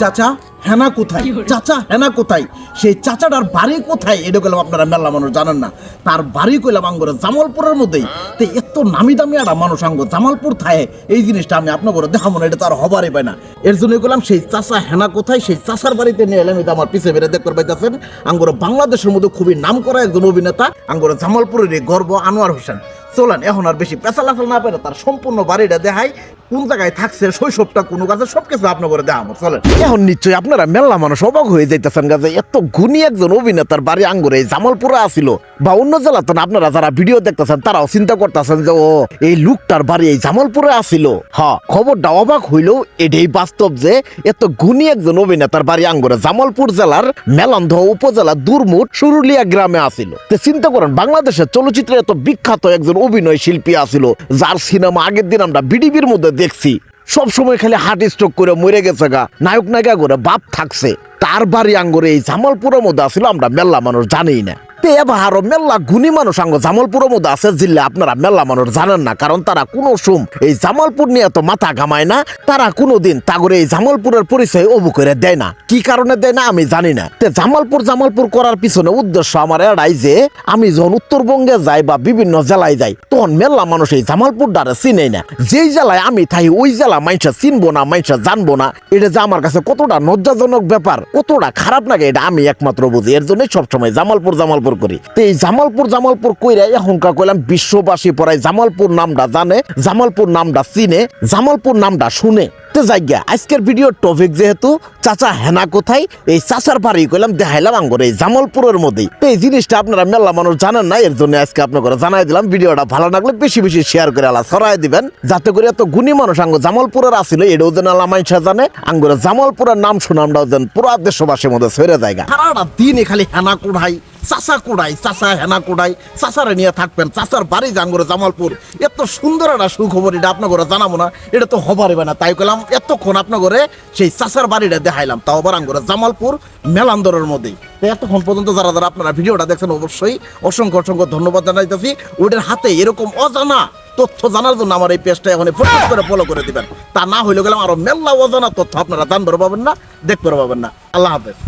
চাচা হেনা কোথায়? চাচা হেনা কোথায়? সেই চাচাটার বাড়ি কোথায়? এটা কইলাম আপনারা মেলা মানুষ জানেন না। তার বাড়ি কইলাম আঙ্গরে জামালপুরের মধ্যেই। তো এত নামি দামি একটা মানুষ আঙ্গ জামালপুর থায়। এই জিনিসটা আমি আপনার করে দেখাবো না এটা তো আর হবারই পায় না। এর জন্য কইলাম সেই চাচা হেনা কোথায়? সেই চাচার বাড়িতে নিয়ে এলাম এটা আমার পিছে বেড়ে দেখতে পাইতেছেন। আঙ্গরে বাংলাদেশের মধ্যে খুবই নাম করা একজন অভিনেতা। আঙ্গরে জামালপুরের এই গর্ব আনোয়ার হোসেন। চলেন এখন আর বেশি পেঁচালাফাল না পেরে তার সম্পূর্ণ বাড়িটা দেখাই। কোন জায়গায় থাকছে, শৈশবটা কোনো কাছে সবকিছু আপনার করে দেখাবো চলেন। এখন নিশ্চয়ই আপনারা মেলা মানুষ অবাক হয়ে যাইতেছেন গাছে এত গুণী একজন অভিনেতার বাড়ি আঙ্গুরে জামালপুরে আসিল। বা অন্য জেলাতে আপনারা যারা ভিডিও দেখতেছেন, তারাও চিন্তা করতেছেন যে, ও, এই লোকটার বাড়ি এই জামালপুরে আসিল। হ্যাঁ খবরটা অবাক হইলেও এটাই বাস্তব যে, এত গুণী একজন অভিনেতার বাড়ি আঙ্গুরে জামালপুর জেলার মেলান্ধ উপজেলা দুরমুট সুরুলিয়া গ্রামে আসিল। তো চিন্তা করেন, বাংলাদেশের চলচ্চিত্রে এত বিখ্যাত একজন অভিনয় শিল্পী আসিল, যার সিনেমা আগের দিন আমরা বিডিবির মধ্যে দেখছি। সব সময় খালি হার্ট স্ট্রোক করে মরে গেছে গা। নায়ক নায়িকা করে বাপ থাকছে। তার বাড়ি আঙ্গরে এই জামালপুরের মধ্যে আসলে আমরা মেল্লা মানুষ জানি না। এবার আরও মেলা গুণী মানুষ আঙ্গ জামালপুরের মধ্যে আছে জিল্লে আপনারা মেলা মানুষ জানেন না, কারণ তারা কোনো সুম এই জামালপুর নিয়ে তো মাথা ঘামায় না, তারা কোনোদিন তাগরে এই জামালপুরের পরিচয় অবু করে দেয় না। কি কারণে দেয় না আমি জানি না। তে জামালপুর জামালপুর করার পিছনে উদ্দেশ্য আমার এড়াই যে, আমি যখন উত্তরবঙ্গে যাই বা বিভিন্ন জেলায় যাই, তখন মেলা মানুষ এই জামালপুর দ্বারা চিনেই না। যেই জেলায় আমি থাই, ওই জেলা মাইসা চিনবো না মাইসা জানব না। এটা যে আমার কাছে কতটা লজ্জাজনক ব্যাপার, কতটা খারাপ লাগে, এটা আমি একমাত্র বুঝি। এর জন্যই সবসময় জামালপুর জামালপুর করি। তো এই জামালপুর জামালপুর কইরা এখনকার কইলাম বিশ্ববাসী পড়ায়। জামালপুর নামটা জানে, জামালপুর নামটা চিনে, জামালপুর নামটা শুনে। তো জায়গা আজকের ভিডিও টপিক যেহেতু, চাচা হেনা কোথায়? এই চাচার বাড়ি কইলাম দেখাইলাম আঙ্গর, এই জামালপুরের মধ্যেই। তো এই জিনিসটা আপনারা মেলা মানুষ জানেন না, এর জন্য আজকে আপনাকে জানাই দিলাম, ভিডিওটা ভালো লাগলে বেশি বেশি শেয়ার করে আলা, ছড়াই দিবেন। যাতে করে এত গুণী মানুষ আঙ্গ জামালপুরের আসিল, এটাও যেন আলা জানে, আঙ্গুর জামালপুরের নাম শুনামটাও যেন পুরো দেশবাসীর মধ্যে সরে জায়গা সারাটা দিন খালি হেনা কোড়াই চাচা কোড়াই, চাচা হেনা কোড়াই, চাচারে নিয়ে থাকবেন, চাচার বাড়ি জাঙ্গরে জামালপুর। এত সুন্দর একটা সুখবর এটা আপনার ঘরে জানাব না, এটা তো হবারই না। তাই কইলাম, এতক্ষণ আপনার ঘরে সেই চাচার বাড়িটা দেখাইলাম, তাও আবার আঙ্গরে জামালপুর, মেলান্দরের মধ্যেই তো এতক্ষণ পর্যন্ত যারা যারা আপনারা ভিডিওটা দেখছেন, অবশ্যই অসংখ্য অসংখ্য ধন্যবাদ জানাইতেছি। ওদের হাতে এরকম অজানা তথ্য জানার জন্য আমার এই পেজটা এখন ফোকাস করে ফলো করে দিবেন। তা না হইলে গেলাম আরও মেলা অজানা তথ্য আপনারা জানতে পারবেন না দেখতে পারবেন না। আল্লাহ হাফেজ।